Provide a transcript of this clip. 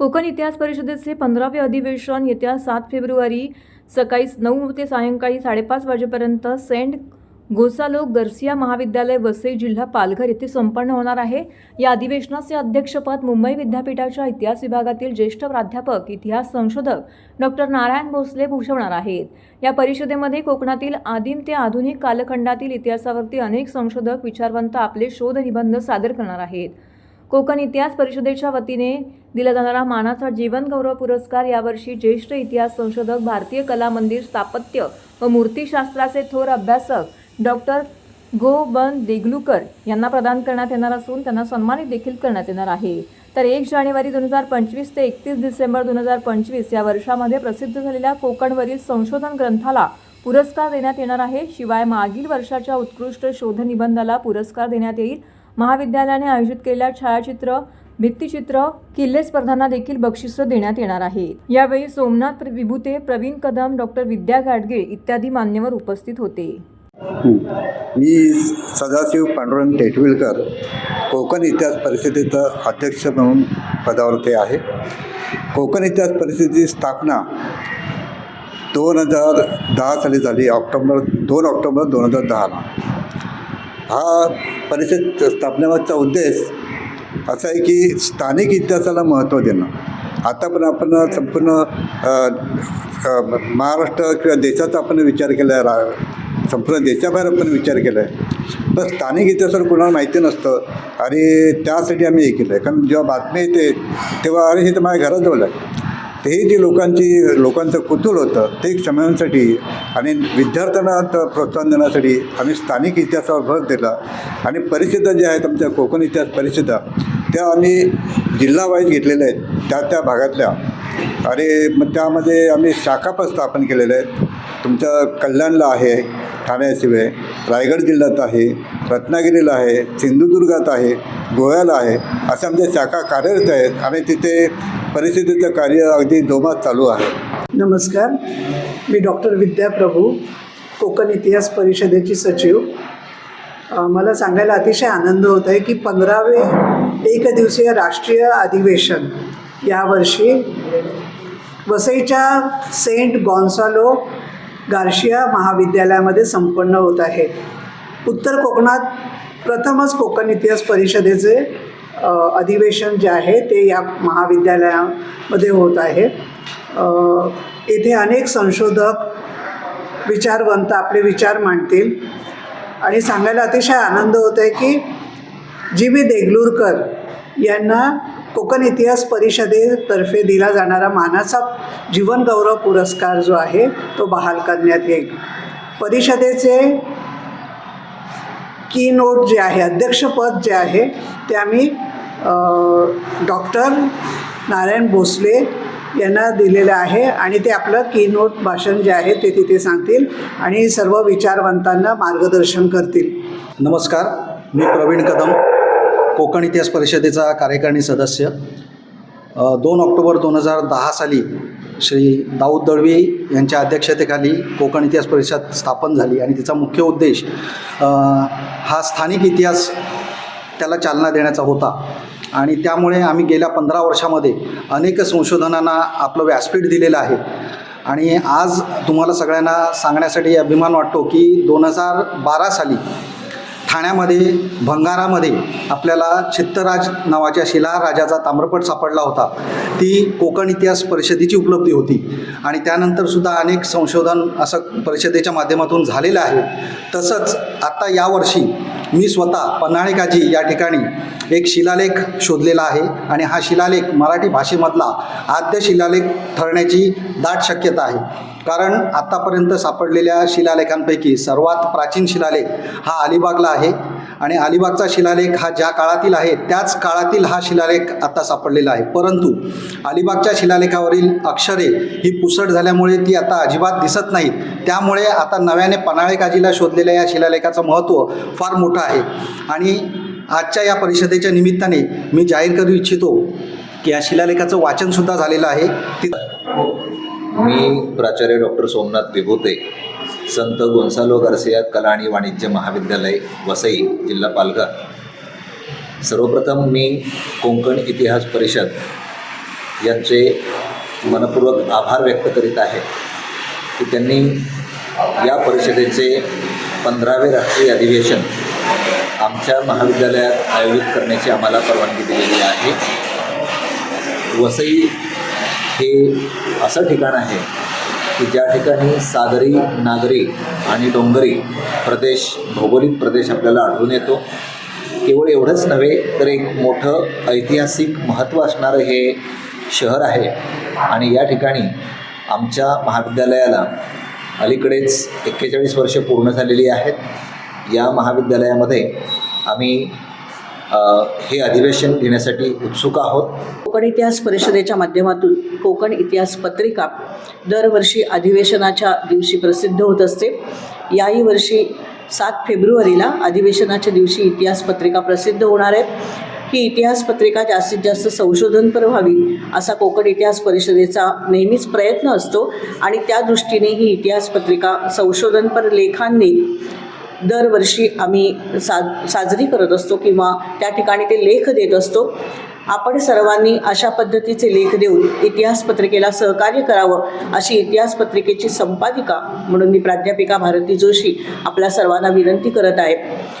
कोकण इतिहास परिषदेचे पंधरावे अधिवेशन येत्या सात फेब्रुवारी सकाळी नऊ ते सायंकाळी साडेपाच वाजेपर्यंत सेंट गोसालो गर्सिया महाविद्यालय वसई जिल्हा पालघर येथे संपन्न होणार आहे. या अधिवेशनाचे अध्यक्षपद मुंबई विद्यापीठाच्या इतिहास विभागातील ज्येष्ठ प्राध्यापक इतिहास संशोधक डॉक्टर नारायण भोसले भूषवणार आहेत. या परिषदेमध्ये कोकणातील आदिम ते आधुनिक कालखंडातील इतिहासावरती अनेक संशोधक विचारवंत आपले शोध निबंध सादर करणार आहेत. कोकण इतिहास परिषदेच्या वतीने दिला जाणारा मानाचा जीवन गौरव पुरस्कार यावर्षी ज्येष्ठ इतिहास संशोधक भारतीय कला मंदिर स्थापत्य व मूर्तिशास्त्राचे थोर अभ्यासक डॉक्टर गो बन देगलूकर यांना प्रदान करण्यात येणार असून त्यांना सन्मानित देखील करण्यात येणार आहे. तर एक जानेवारी दोन हजार पंचवीस ते एकतीस डिसेंबर दोन हजार पंचवीस या वर्षामध्ये प्रसिद्ध झालेल्या कोकणवरील संशोधन ग्रंथाला पुरस्कार देण्यात येणार आहे. शिवाय मागील वर्षाच्या उत्कृष्ट शोधनिबंधाला पुरस्कार देण्यात येईल महाविद्यालयाने आयोजित केलेल्या छायाचित्र भित्तिचित्र किल्ले स्पर्धांना देखील बक्षिसं देण्यात येणार आहे यावेळी सोमनाथ विभूते प्रवीण कदम डॉक्टर विद्या गाडगे इत्यादी मान्यवर उपस्थित होते. मी सदाशिव पांडुरंग टेटविलकर कोकण इतिहास परिषदेचा अध्यक्ष म्हणून पदावरती आहे. कोकण इतिहास परिषदेची स्थापना दोन हजार दहा साली झाली ऑक्टोबर दोन ऑक्टोबर दोन हजार दहाला. हा परिषद स्थापनेमागचा उद्देश असा आहे की स्थानिक इतिहासाला महत्त्व देणं. आता पण आपण संपूर्ण महाराष्ट्र किंवा देशाचा आपण विचार केला आहे रा संपूर्ण देशाबाहेर आपण विचार केला आहे पण स्थानिक इतिहासावर कोणाला माहिती नसतं आणि त्यासाठी आम्ही हे केलं आहे कारण जेव्हा बातमी येते तेव्हा अरे हे तर माझ्या घराजवळ आहे. ते जे जी लोकांची लोकांचं कुतूल होतं ते क्षमण्यासाठी आणि विद्यार्थ्यांना प्रोत्साहन देण्यासाठी आम्ही स्थानिक इतिहासावर भर दिला. आणि परिषदा ज्या आहेत आमच्या कोकण इतिहास परिषदा त्या आम्ही जिल्हावाईज घेतलेल्या आहेत. त्या त्या भागातल्या. आणि मग त्यामध्ये आम्ही शाखा पण स्थापन केलेल्या आहेत. तुमच्या कल्याणला आहे ठाण्याशिवाय. रायगड जिल्ह्यात आहे रत्नागिरीला आहे सिंधुदुर्गात आहे गोव्याला आहे. अशा आमच्या शाखा कार्यरत आहेत आणि तिथे परिस्थितीचं कार्य अगदी जोमात चालू आहे. नमस्कार. मी डॉक्टर विद्या प्रभू कोकण इतिहास परिषदेची सचिव. मला सांगायला अतिशय आनंद होत आहे की पंधरावे एकदिवसीय राष्ट्रीय अधिवेशन यावर्षी वसईच्या सेंट गॉन्सालो गार्शिया महाविद्यालयामध्ये संपन्न होत आहे. उत्तर कोकणात प्रथमच कोकण इतिहास परिषदेचे अधिवेशन जे आहे ते या महाविद्यालयामध्ये होत आहे. येथे अनेक संशोधक विचारवंत आपले विचार मांडतील. आणि सांगायला अतिशय आनंद होत आहे की जी बी देगलूरकर यांना कोकण इतिहास परिषदेतर्फे दिला जाणारा मानाचा जीवनगौरव पुरस्कार जो आहे तो बहाल करण्यात येईल. परिषदेचे की नोट जे आहे अध्यक्षपद जे आहे ते आम्ही डॉक्टर नारायण भोसले यांना दिलेलं आहे आणि ते आपलं की नोट भाषण जे आहे ते तिथे सांगतील आणि सर्व विचारवंतांना मार्गदर्शन करतील. नमस्कार मी प्रवीण कदम. कोकण इतिहास परिषदेचा कार्यकारिणी सदस्य. दोन ऑक्टोबर दोन हजार दहा साली श्री दाऊद दळवी यांच्या अध्यक्षतेखाली कोकण इतिहास परिषद स्थापन झाली आणि तिचा मुख्य उद्देश हा स्थानिक इतिहास त्याला चालना देण्याचा होता. आणि त्यामुळे आम्ही गेल्या पंधरा वर्षामध्ये अनेक संशोधनांना आपलं व्यासपीठ दिलेलं आहे. आणि आज तुम्हाला सगळ्यांना सांगण्यासाठी अभिमान वाटतो की दोन हजार बारा साली ठाण्यामध्ये भंगारामध्ये आपल्याला चित्तराज नावाच्या शिलाराजाचा राजाचा ताम्रपट सापडला होता. ती कोकण इतिहास परिषदेची उपलब्धी होती आणि त्यानंतरसुद्धा अनेक संशोधन असं परिषदेच्या माध्यमातून झालेलं आहे. तसंच आत्ता यावर्षी मी स्वतः पन्हाळेकाजी या ठिकाणी एक शिलालेख शोधलेला आहे आणि हा शिलालेख मराठी भाषेमधला आद्य शिलालेख ठरण्याची दाट शक्यता आहे. कारण आत्तापर्यंत सापडलेल्या शिलालेखांपैकी सर्वात प्राचीन शिलालेख हा अलिबागला आहे. आणि अलिबागचा शिलालेख हा ज्या काळातील आहे त्याच काळातील हा शिलालेख आता सापडलेला आहे. परंतु अलिबागच्या शिलालेखावरील अक्षरे ही पुसट झाल्यामुळे ती आता अजिबात दिसत नाहीत. त्यामुळे आता नव्याने पन्हाळे काजीला शोधलेल्या या शिलालेखाचं महत्त्व फार मोठं आहे. आणि आजच्या या परिषदेच्या निमित्ताने मी जाहीर करू इच्छितो की या शिलालेखाचं वाचनसुद्धा झालेलं आहे. तिथं मी प्राचार्य डॉक्टर सोमनाथ विभूते संत गोन्सालो गार्सिया कला आणि वाणिज्य महाविद्यालय वसई जिल्हा पालघर. सर्वप्रथम मी कोंकण इतिहास परिषद यांचे मनपूर्वक आभार व्यक्त करीत आहे की त्यांनी या परिषदेचे पंधरावे राष्ट्रीय अधिवेशन आमच्या महाविद्यालयात आयोजित करण्याची आम्हाला परवानगी दिलेली आहे. वसई हे असं ठिकाण आहे की ज्या ठिकाणी सागरी नागरी आणि डोंगरी प्रदेश भौगोलिक प्रदेश आपल्याला आढळून येतो. केवळ एवढंच नव्हे तर एक मोठं ऐतिहासिक महत्त्व असणारं हे शहर आहे. आणि या ठिकाणी आमच्या महाविद्यालयाला अलीकडेच एक्केचाळीस वर्ष पूर्ण झालेली आहेत. या महाविद्यालयामध्ये आम्ही हे अधिवेशन घेण्यासाठी उत्सुक आहोत. कोकण इतिहास परिषदेच्या माध्यमातून कोकण इतिहास पत्रिका दरवर्षी अधिवेशनाच्या दिवशी प्रसिद्ध होत असते. याही वर्षी सात फेब्रुवारीला अधिवेशनाच्या दिवशी इतिहास पत्रिका प्रसिद्ध होणार आहेत. ही इतिहास पत्रिका जास्तीत जास्त संशोधनपर व्हावी असा कोकण इतिहास परिषदेचा नेहमीच प्रयत्न असतो आणि त्या दृष्टीने ही इतिहास पत्रिका संशोधनपर लेखांनी दरवर्षी आम्ही सा साजरी करत असतो किंवा त्या ठिकाणी ते लेख देत असतो. आपण सर्वांनी अशा पद्धतीचे लेख देऊन इतिहास पत्रिकेला सहकार्य करावं अशी इतिहास पत्रिकेची संपादिका म्हणून मी प्राध्यापिका भारती जोशी आपल्या सर्वांना विनंती करत आहे.